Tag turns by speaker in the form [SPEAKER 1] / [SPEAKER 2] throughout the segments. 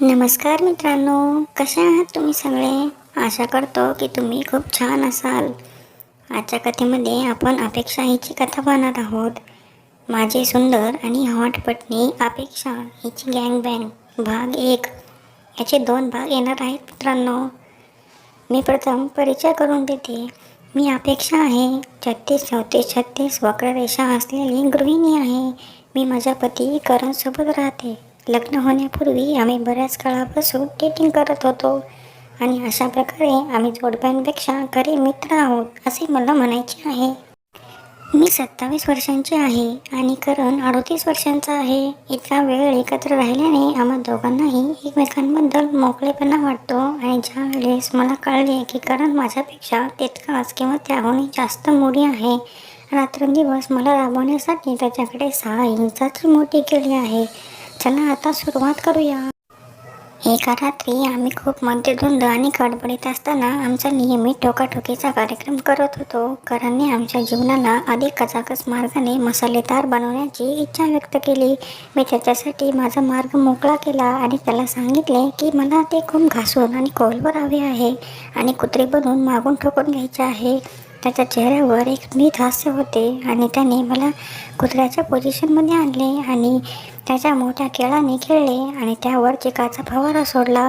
[SPEAKER 1] नमस्कार मित्रांनो कसे आहात तुम्ही सगळे? आशा करतो की तुम्ही खूप छान असाल. आजच्या कथेमध्ये आपण अपेक्षा हिची कथा पाहणार आहोत. माझी सुंदर आणि हॉट पत्नी अपेक्षा हिची गँग बँग भाग एक. याचे दोन भाग येणार आहेत मित्रांनो. मी प्रथम परिचय करून देते. मी अपेक्षा आहे छत्तीस चौतीस छत्तीस वक्ररेषा असलेली गृहिणी आहे. मी माझ्या पती करणसोबत राहते. लग्न होण्यापूर्वी आम्ही बऱ्याच काळापासून डेटिंग करत होतो. आणि अशा प्रकारे आम्ही जोडप्यांपेक्षा खरे मित्र आहोत असे मला म्हणायचे आहे. मी सत्तावीस वर्षांची आहे आणि करण अडतीस वर्षांचा आहे. इतका वेळ एकत्र राहिल्याने आम्हा दोघांनाही एकमेकांबद्दल मोकळेपणा वाटतो. आणि ज्या वेळेस मला कळले की करण माझ्यापेक्षा तितकाच किंवा त्याहूनही जास्त मोठी आहे रात्रंदिवस मला राबवण्यासाठी त्याच्याकडे सहा इंचाची मोठी केली आहे. चला आता सुरुवात करूया. एका रात्री आम्ही खूप मध्यधुंद आणि गडबडीत असताना आमचा नियमित ठोकाठोकीचा कार्यक्रम करत होतो. करांनी आमच्या जीवनाला अधिक कचाकच मार्गाने मसालेदार बनवण्याची इच्छा व्यक्त केली. मी त्याच्यासाठी माझा मार्ग मोकळा केला आणि त्याला सांगितले की मला ते खूप घासून आणि खोलवर हवे आहे आणि कुत्रे बनवून मागून ठोकून घ्यायचे आहे. त्याच्या चेहऱ्यावर एक स्मित हास्य होते आणि त्याने मला कुत्र्याच्या पोझिशनमध्ये आणले आणि त्याच्या मोठ्या केळाने खेळले आणि त्यावर चिकाचा फवारा सोडला.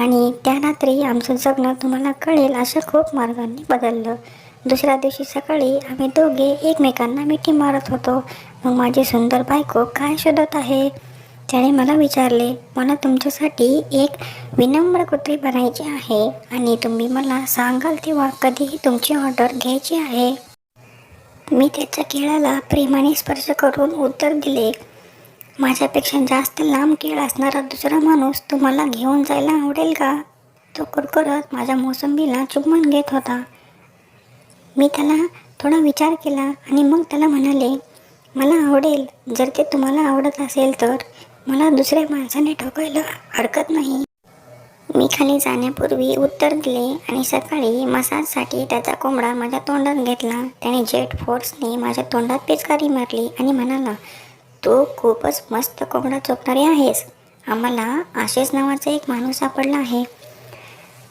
[SPEAKER 1] आणि त्या रात्री आमचं जगणं तुम्हाला कळेल असं खूप मार्गांनी बदललं. दुसऱ्या दिवशी सकाळी आम्ही दोघे एकमेकांना मिठी मारत होतो. मग माझी सुंदर बायको काय शोधत आहे? त्याने मला विचारले मला तुमच्यासाठी एक विनम्र कुत्री बनायची आहे आणि तुम्ही मला सांगाल तेव्हा कधीही तुमची ऑर्डर घ्यायची आहे. मी त्याच्या केळाला प्रेमाने स्पर्श करून उत्तर दिले माझ्यापेक्षा जास्त लांब केळ असणारा दुसरा माणूस तुम्हाला घेऊन जायला आवडेल का? तो कुरकुरत माझ्या मोसंबीला चुंबन घेत होता. मी त्याला थोडा विचार केला आणि मग त्याला म्हणाले मला आवडेल. जर ते तुम्हाला आवडत असेल तर मला दुसऱ्या माणसाने ठोकायला हरकत नाही. मी खाली जाण्यापूर्वी उत्तर दिले आणि सकाळी मसाजसाठी त्याचा कोंबडा माझ्या तोंडात घेतला. त्याने जेट फोर्सने माझ्या तोंडात पिचकारी मारली आणि म्हणाला तू खूपच मस्त कोंबडा चोपणारी आहेस. आम्हाला आशिष नावाचा एक माणूस सापडला आहे.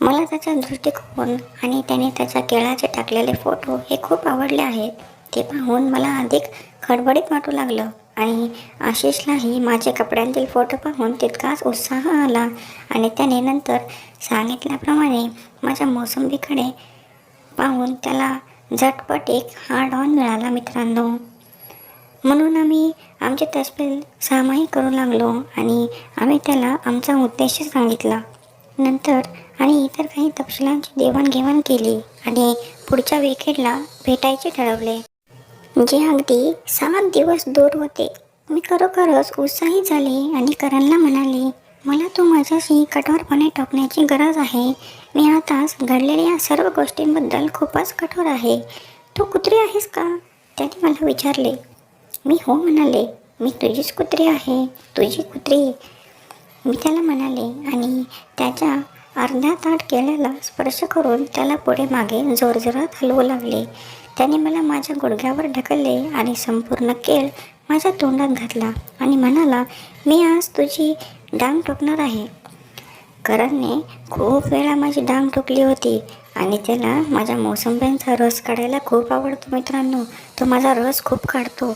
[SPEAKER 1] मला त्याचा दृष्टिकोन आणि त्याने त्याच्या केळाचे टाकलेले फोटो हे खूप आवडले आहेत ते पाहून मला अधिक खडबडीत वाटू लागलं आणि आशिषलाही माझे कपड्यांतील फोटो पाहून तितकाच उत्साह आला आणि त्याने नंतर सांगितल्याप्रमाणे माझ्या मोसंबीकडे पाहून त्याला झटपट एक हार्ड ऑन मिळाला मित्रांनो. म्हणून आम्ही आमचे तसबील सामायिक करू लागलो आणि आम्ही त्याला आमचा उद्देश सांगितला. नंतर आणि इतर काही तपशिलांची देवाणघेवाण केली आणि पुढच्या विकेटला भेटायचे ठरवले. जे अगदी सात दिवस दूर होते. मी खरोखरच उत्साही झाले आणि करणला म्हणाले मला तू माझ्याशी कठोरपणे टोकण्याची गरज आहे. मी आताच घडलेल्या या सर्व गोष्टींबद्दल खूपच कठोर आहे. तू कुत्री आहेस का? त्याने मला विचारले. मी हो म्हणाले मी तुझीच कुत्री आहे तुझी कुत्री. मी त्याला म्हणाले आणि त्याच्या अर्ध्या ताट केलेला स्पर्श करून त्याला पुढे मागे जोरजोरात हलवू लागले. त्याने मला माझ्या गुडघ्यावर ढकलले आणि संपूर्ण केळ माझ्या तोंडात घातला आणि म्हणाला मी आज तुझी डांग ठोकणार आहे. करणने खूप वेळा माझी डांग ठोकली होती आणि त्याला माझ्या मोसंब्यांचा रस काढायला खूप आवडतो मित्रांनो. तो माझा रस खूप काढतो.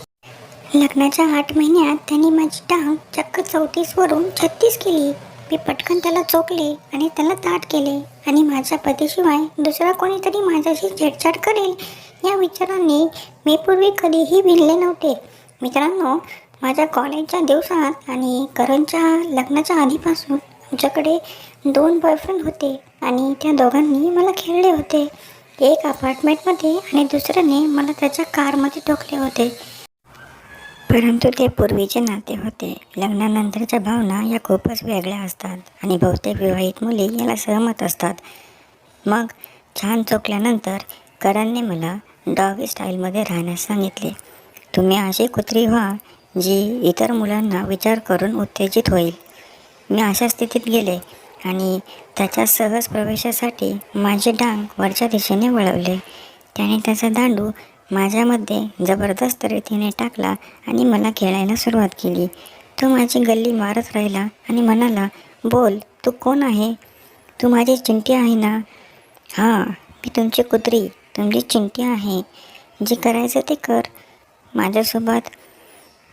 [SPEAKER 1] लग्नाच्या आठ महिन्यात त्यांनी माझी टांग चक्क चौतीसवरून छत्तीस केली. मी पटकन त्याला चोकले आणि त्याला ताट केले आणि माझ्या पतीशिवाय दुसरा कोणीतरी माझ्याशी छेडछाड करेल या विचारांनी मी पूर्वी कधीही भिनले नव्हते. मित्रांनो माझ्या कॉलेजच्या दिवसात आणि करणच्या लग्नाच्या आधीपासून आमच्याकडे दोन बॉयफ्रेंड होते आणि त्या दोघांनी मला खेळले होते. एक अपार्टमेंटमध्ये आणि दुसऱ्याने मला त्याच्या कारमध्ये ठोकले होते. परंतु ते पूर्वीचे नाते होते. लग्नानंतरच्या भावना या खूपच वेगळ्या असतात आणि बहुतेक विवाहित मुली याला सहमत असतात. मग छान चोकल्यानंतर करणने मला डॉग स्टाईलमध्ये राहण्यास सांगितले. तुम्ही अशी कुत्री व्हा जी इतर मुलांना विचार करून उत्तेजित होईल. मी अशा स्थितीत गेले आणि त्याच्या सहज प्रवेशासाठी माझे डांग वरच्या दिशेने वळवले. त्याने त्याचा दांडू माझ्यामध्ये जबरदस्त रीतीने टाकला आणि मला खेळायला सुरुवात केली. तो माझी गल्ली मारत राहिला आणि म्हणाला बोल तू कोण आहे? तू माझी चिंटी आहे ना? हां मी तुमची कुत्री तुमची चिंटी आहे. जे करायचं ते कर. माझ्यासोबत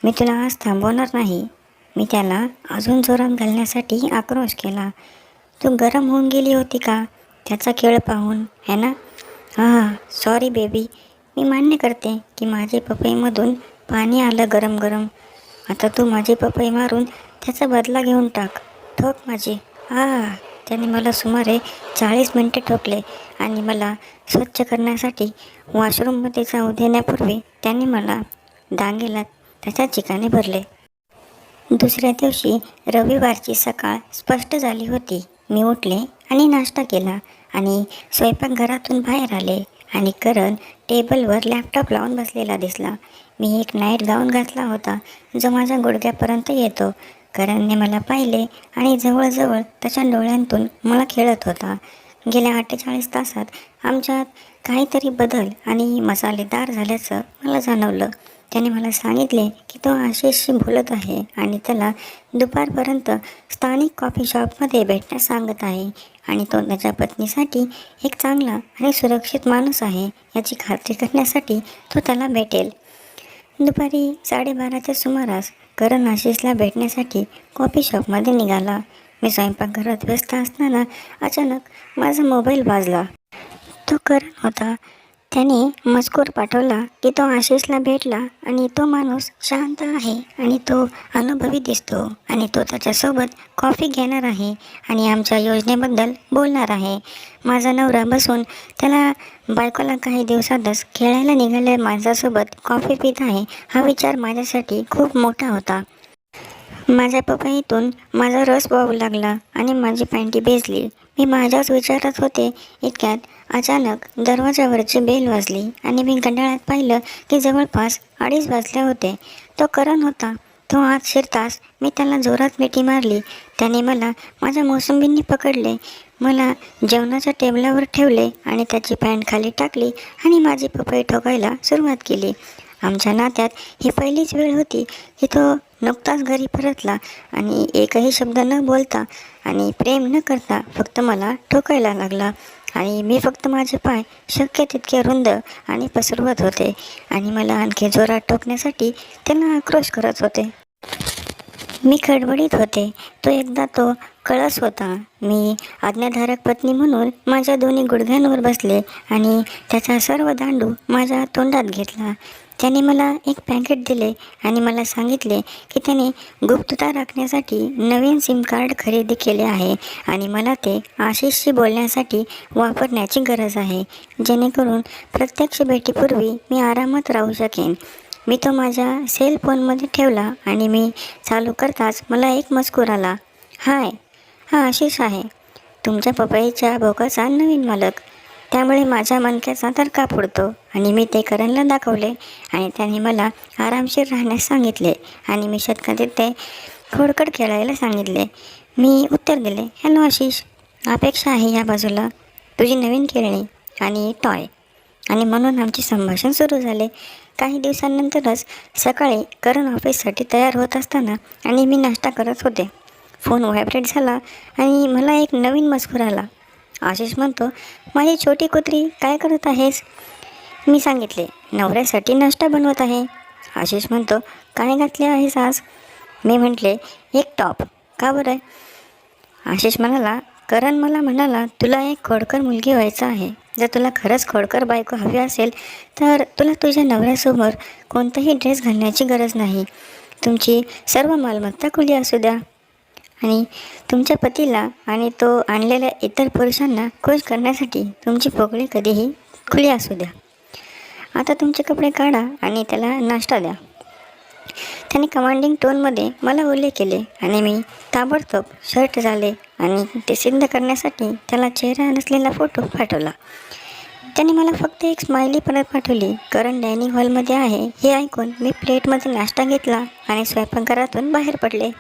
[SPEAKER 1] मी तुला आज थांबवणार नाही. मी त्याला अजून जोरात घालण्यासाठी आक्रोश केला. तू गरम होऊन गेली होती का? त्याचा खेळ पाहून है ना? हां सॉरी बेबी मी मान्य करते की माझे पपईमधून पाणी आलं गरम गरम. आता तू माझी पपई मारून त्याचा बदला घेऊन टाक. ठोक माझी. आ त्याने मला सुमारे चाळीस मिनटे ठोकले आणि मला स्वच्छ करण्यासाठी वॉशरूममध्ये जाऊ देण्यापूर्वी त्याने मला डांगेला त्याच्या चिकाने भरले. दुसऱ्या दिवशी रविवारची सकाळ स्पष्ट झाली होती. मी उठले आणि नाश्ता केला आणि स्वयंपाकघरातून बाहेर आले. आणि करण टेबलवर लॅपटॉप लावून बसलेला दिसला. मी एक नाईट गाऊन घातला होता जो माझ्या गुडघ्यापर्यंत येतो. करणने मला पाहिले आणि जवळजवळ त्याच्या डोळ्यांतून मला खेळत होता. गेल्या अठ्ठेचाळीस तासात आमच्यात काहीतरी बदल आणि मसालेदार झाल्याचं मला जाणवलं. त्याने मला सांगितले की तो आशिषशी बोलत आहे आणि त्याला दुपारपर्यंत स्थानिक कॉफी शॉपमध्ये भेटण्यास सांगत आहे. आणि तो त्याच्या पत्नीसाठी एक चांगला आणि सुरक्षित माणूस आहे याची खात्री करण्यासाठी तो त्याला भेटेल. दुपारी साडेबाराच्या सुमारास करण आशिषला भेटण्यासाठी कॉफी शॉपमध्ये निघाला. मी स्वयंपाकघरात व्यस्त असताना अचानक माझा मोबाईल वाजला. तो करण होता त्याने मजकूर पाठवला की तो आशिषला भेटला आणि तो माणूस शांत आहे आणि तो अनुभवी दिसतो आणि तो त्याच्यासोबत कॉफी घेणार आहे आणि आमच्या योजनेबद्दल बोलणार आहे. माझा नवरा बसून त्याला बायकोला काही दिवसातच खेळायला निघालेल्या माणसासोबत कॉफी पित आहे हा विचार माझ्यासाठी खूप मोठा होता. माझ्या पपईतून माझा रस वाहू लागला आणि माझी पॅन्टी भिजली. मी माझ्याच विचारात होते इतक्यात अचानक दरवाजावरची बेल वाजली आणि मी घड्याळात पाहिलं की जवळपास अडीच वाजले होते. तो करण होता. तो आत शिरताच मी त्याला जोरात मिठी मारली. त्याने मला माझ्या मोसंबींनी पकडले. मला जेवणाच्या टेबलावर ठेवले आणि त्याची पॅन्ट खाली टाकली आणि माझी पपई ठोकायला सुरुवात केली. आमच्या नात्यात ही पहिलीच वेळ होती की तो नुकताच घरी परतला आणि एकही शब्द न बोलता आणि प्रेम न करता फक्त मला ठोकायला लागला. आणि मी फक्त माझे पाय शक्य तितके रुंद आणि पसरवत होते आणि मला आणखी जोरात ठोकण्यासाठी त्यांना आक्रोश करत होते. मी खडबडीत होते. तो एकदा तो कळस होता. मी आज्ञाधारक पत्नी म्हणून माझ्या दोन्ही गुडघ्यांवर बसले आणि त्याचा सर्व दांडू माझ्या तोंडात घेतला. त्याने मला एक पॅकेट दिले आणि मला सांगितले की त्याने गुप्तता राखण्यासाठी नवीन सिम कार्ड खरेदी केले आहे आणि मला ते आशिषशी बोलण्यासाठी वापरण्याची गरज आहे. जेणेकरून प्रत्यक्ष भेटीपूर्वी मी आरामात राहू शकेन. मी तो माझ्या सेल फोनमध्ये ठेवला आणि मी चालू करताच मला एक मजकूर आला. हाय हा आशिष आहे. तुमच्या पपईच्या भोकाचा नवीन मालक. त्यामुळे माझ्या मनक्याचा तडका फुडतो आणि मी ते करणला दाखवले आणि त्याने मला आरामशीर राहण्यास सांगितले आणि मी शतकातील ते खोडकड खेळायला सांगितले. मी उत्तर दिले हॅलो आशिष अपेक्षा आहे या बाजूला. तुझी नवीन खेळणी आणि टॉय. आणि म्हणून आमचे संभाषण सुरू झाले. काही दिवसांनंतरच सकाळी करण ऑफिससाठी तयार होत असताना आणि मी नाश्ता करत होते. फोन व्हायब्रेट झाला आणि मला एक नवीन मजकूर आला. आशिष म्हणतो माझी छोटी कुत्री काय करत आहेस? मी सांगितले नवऱ्यासाठी नाश्ता बनवत आहे. आशिष म्हणतो काय घातले आहेस आज? मी म्हटले एक टॉप. का बरं? आशिष म्हणाला करण मला म्हणाला तुला एक खोडकर मुलगी व्हायचं आहे. जर तुला खरंच खोडकर बायको हवी असेल तर तुला तुझ्या नवऱ्यासमोर कोणताही ड्रेस घालण्याची गरज नाही. तुमची सर्व मालमत्ता खुली असू द्या. आणि तुमच्या पतीला आणि तो आणलेल्या इतर पुरुषांना खुश करण्यासाठी तुमची पोकळी कधीही खुली असू द्या. आता तुमचे कपडे काढा आणि त्याला नाश्ता द्या. त्याने कमांडिंग टोनमध्ये मला उल्लेख केले आणि मी ताबडतोब शर्ट झाले आणि ते सिद्ध करण्यासाठी त्याला चेहरा नसलेला फोटो पाठवला. त्याने मला फक्त एक स्माइली परत पाठवली. कारण डायनिंग हॉलमध्ये आहे हे ऐकून मी प्लेटमध्ये नाश्ता घेतला आणि स्वयंपाकघरातून बाहेर पडले.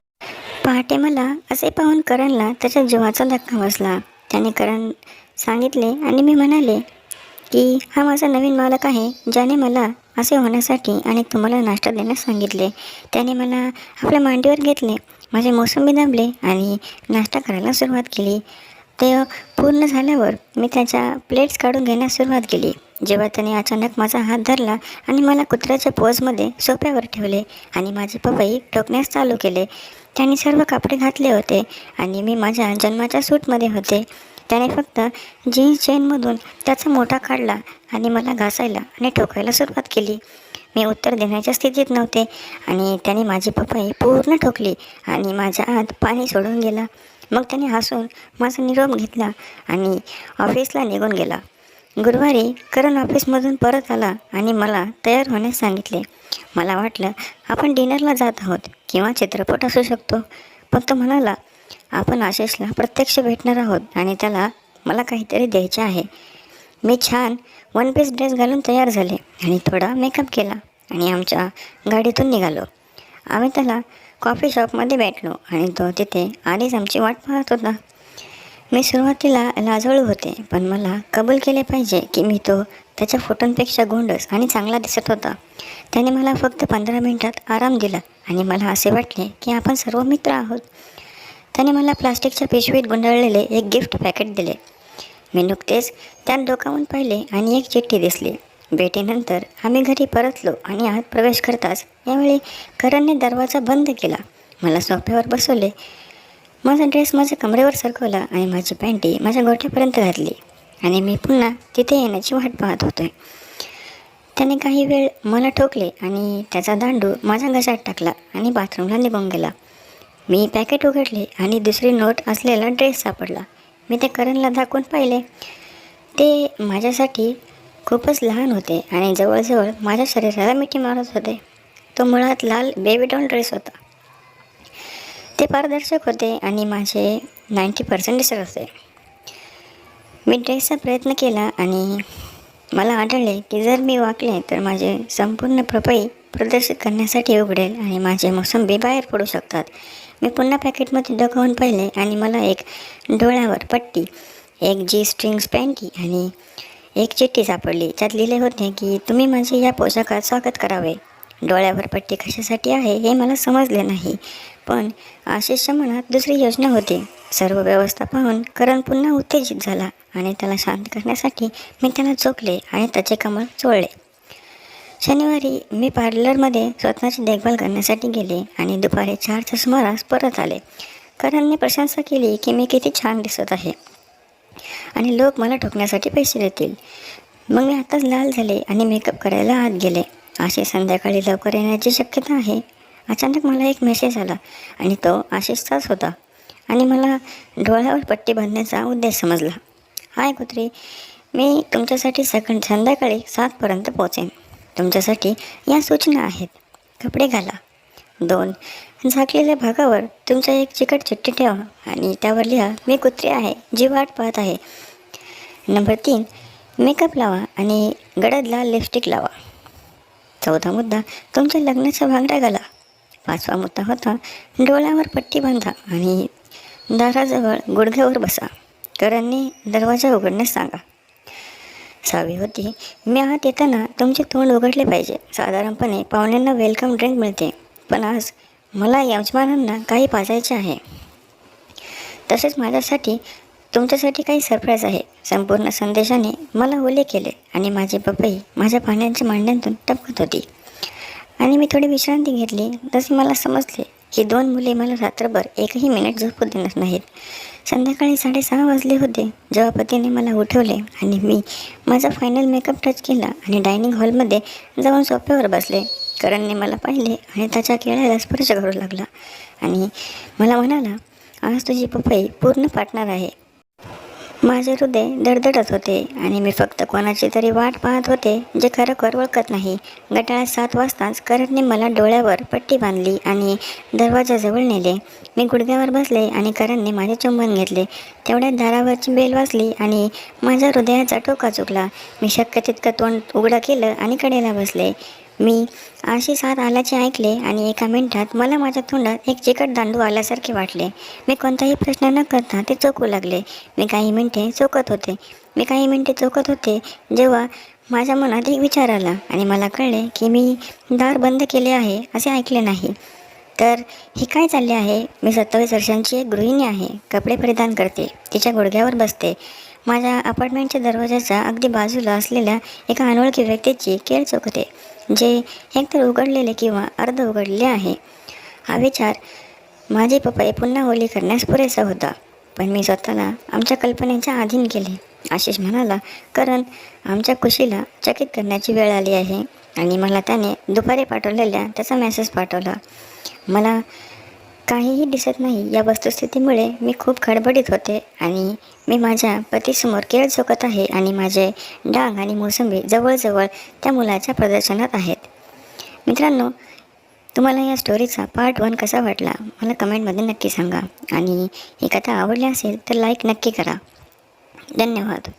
[SPEAKER 1] पहाटे मला असे पाहून करणला त्याच्या जीवाचा धक्का बसला. त्याने करण सांगितले आणि मी म्हणाले की हा माझा नवीन मालक आहे ज्याने मला असे होण्यासाठी आणि तुम्हाला नाश्ता देण्यास सांगितले. त्याने मला आपल्या मांडीवर घेतले माझे मोसंबी दाबले आणि नाश्ता करायला सुरुवात केली. ते पूर्ण झाल्यावर मी त्याच्या प्लेट्स काढून घेण्यास सुरुवात केली. जेव्हा त्याने अचानक माझा हात धरला आणि मला कुत्र्याच्या पोजमध्ये सोप्यावर ठेवले आणि माझे पपई ठोकण्यास चालू केले त्याने सर्व कपडे घातले होते आणि मी माझ्या जन्माच्या सूटमध्ये होते. त्याने फक्त जीन्स चेनमधून त्याचा मोठा काढला आणि मला घासायला आणि ठोकायला सुरुवात केली. मी उत्तर देण्याच्या स्थितीत नव्हते आणि त्याने माझी पपई पूर्ण ठोकली आणि माझ्या आत पाणी सोडून गेला. मग त्याने हसून माझा निरोप घेतला आणि ऑफिसला निघून गेला. गुरुवारी करण ऑफिसमधून परत आला आणि मला तयार होण्यास सांगितले. मला वाटलं आपण डिनरला जात आहोत किंवा चित्रपट असू शकतो. पण तो म्हणाला आपण आशिषला प्रत्यक्ष भेटणार आहोत आणि त्याला मला काहीतरी द्यायचे आहे. मी छान वन पीस ड्रेस घालून तयार झाले आणि थोडा मेकअप केला आणि आमच्या गाडीतून निघालो. आम्ही त्याला कॉफी शॉपमध्ये भेटलो आणि तो तिथे आधीच आमची वाट पाहत होता. मी सुरुवातीला लाजळू होते पण मला कबूल केले पाहिजे की मी तो त्याच्या फोटोंपेक्षा गोंडस आणि चांगला दिसत होता. त्याने मला फक्त पंधरा मिनिटात आराम दिला आणि मला असे वाटले की आपण सर्व मित्र आहोत. त्याने मला प्लास्टिकच्या पिशवीत गुंडाळलेले एक गिफ्ट पॅकेट दिले. मी नुकतेच त्यात डोकावून पाहिले आणि एक चिठ्ठी दिसली. भेटीनंतर आम्ही घरी परतलो आणि आत प्रवेश करताच यावेळी करणने दरवाजा बंद केला. मला सोफ्यावर बसवले. माझा ड्रेस माझ्या कमरेवर सरकवला आणि माझी पॅन्टी माझ्या गोठ्यापर्यंत घातली. आणि मी पुन्हा तिथे येण्याची वाट पाहत होते त्याने काही वेळ मला ठोकले आणि त्याचा दांडू माझ्या घशात टाकला आणि बाथरूमला निघून गेला. मी पॅकेट उघडले आणि दुसरी नोट असलेला ड्रेस सापडला. मी ते करणला दाखवून पाहिले. ते माझ्यासाठी खूपच लहान होते आणि जवळजवळ माझ्या शरीराला मिठी मारत होते. तो मुळात लाल बेबी डॉल ड्रेस होता. ते पारदर्शक होते आणि माझे नाईंटी पर्सेंट दिसत होते. मी ड्रेसचा प्रयत्न केला आणि मला आढळले की जर मी वाकले तर माझे संपूर्ण प्रपई प्रदर्शित करण्यासाठी उघडेल आणि माझे मोसंबी बाहेर पडू शकतात. मी पुन्हा पॅकेटमध्ये डोकावून पाहिले आणि मला एक डोळ्यावर पट्टी एक जी स्ट्रिंग्स पॅन्टी आणि एक चिठ्ठी सापडली. त्यात लिहिले होते की तुम्ही माझे या पोशाखात स्वागत करावे. डोळ्यावर पट्टी कशासाठी आहे हे मला समजले नाही. पण आशिषच्या मनात दुसरी योजना होती. सर्व व्यवस्था पाहून करण पुन्हा उत्तेजित झाला आणि त्याला शांत करण्यासाठी मी त्याला चोखले आणि त्याचे कमळ चोळले. शनिवारी मी पार्लरमध्ये स्वतःची देखभाल करण्यासाठी गेले आणि दुपारी चारच्या सुमारास परत आले. करणने प्रशंसा केली की मी किती छान दिसत आहे. आणि लोक मला ठोकण्यासाठी पैसे देतील. मग मी आताच लाल झाले आणि मेकअप करायला आत गेले. असे संध्याकाळी लवकर येण्याची शक्यता आहे. अचानक मला एक मेसेज आला आणि तो आशिषचाच होता आणि मला डोळ्यावर पट्टी बांधण्याचा उद्देश समजला. हाय कुत्री मी तुमच्यासाठी सकंड संध्याकाळी सातपर्यंत पोचेन तुमच्यासाठी या सूचना आहेत. कपडे घाला. दोन झाकलेल्या भागावर तुमचा एक चिकट चिठ्ठी ठेवा आणि त्यावर लिहा मी कुत्री आहे जी वाट पाहत आहे. नंबर तीन मेकअप लावा आणि गडद लाल लिपस्टिक लावा. चौथा मुद्दा तुमच्या लग्नाच्या भांगड्या घाला. पाचवा मुद्दा होता डोळ्यावर पट्टी बांधा आणि दाराजवळ गुडघ्यावर बसा. करांनी दरवाजा उघडण्यास सांगा. सहावी होती मी आत येताना तुमचे तोंड उघडले पाहिजे. साधारणपणे पाहुण्यांना वेलकम ड्रिंक मिळते. पण आज मला यजमानांना काही पाजायचे आहे. तसेच माझ्यासाठी तुमच्यासाठी काही सरप्राईज आहे. संपूर्ण संदेशाने मला ओले केले आणि माझी पपई माझ्या पाण्याच्या मांड्यांतून टपकत होती. आणि मी थोडी विश्रांती घेतली तसे मला समजले की दोन मुले मला रात्रभर एकही मिनिट झोपू देणार नाहीत. संध्याकाळी साडेसहा वाजले होते जेव्हा पतीने मला उठवले आणि मी माझा फायनल मेकअप टच केला आणि डायनिंग हॉलमध्ये जाऊन सोफ्यावर बसले. करणने मला पाहिले आणि त्याच्या केळ्याला स्पर्श करू लागला. आणि मला म्हणाला आज तुझी पपई पूर्ण पाटणार आहे. माझे हृदय धडधडत होते आणि मी फक्त कोणाची तरी वाट पाहत होते जे खरोखर ओळखत नाही. गटाळा सात वाजताच करणने मला डोळ्यावर पट्टी बांधली आणि दरवाजाजवळ नेले. मी गुडघ्यावर बसले आणि करणने माझे चुंबन घेतले. तेवढ्यात दारावरची बेल वाजली आणि माझ्या हृदयाचा टोका चुकला. मी शक्य तितकं तोंड उघडं केलं आणि कडेला बसले. मी आशी साथ आल्याचे ऐकले आणि एका मिनिटात मला माझ्या तोंडात एक चिकट दांडू आल्यासारखे वाटले. मी कोणताही प्रश्न न करता ते चोकू लागले. मी काही मिनिटे चोकत होते. मी काही मिनिटे चोकत होते जेव्हा माझ्या मनात एक विचार आला आणि मला कळले की मी दार बंद केले आहे असे ऐकले नाही. तर ही काय चालले आहे? मी सत्तावीस वर्षांची एक गृहिणी आहे. कपडे परिधान करते. तिच्या गुडघ्यावर बसते. माझ्या अपार्टमेंटच्या दरवाजाच्या अगदी बाजूला असलेल्या एका अनोळखी व्यक्तीची केळ चोखते. जे एकतर उघडलेले किंवा अर्ध उघडले आहे. हा विचार माझे पपई पुन्हा होली करण्यास पुरेसा होता. पण मी स्वतःला आमच्या कल्पनेच्या अधीन केले. आशिष म्हणाला कारण आमच्या खुशीला चकित करण्याची वेळ आली आहे. आणि मला त्याने दुपारी पाठवलेल्या त्याचा मेसेज पाठवला. मला काहीही दिसत नाही या वस्तुस्थितीमुळे मी खूप खडबडीत होते आणि मी माझ्या पतीसमोर केळ चोकत आहे आणि माझे डांग आणि मोसंबी जवळजवळ त्या मुलाच्या प्रदर्शनात आहेत. मित्रांनो तुम्हाला या स्टोरीचा पार्ट वन कसा वाटला? मला कमेंटमध्ये नक्की सांगा. आणि ही कथा आवडली असेल तर लाईक नक्की करा. धन्यवाद.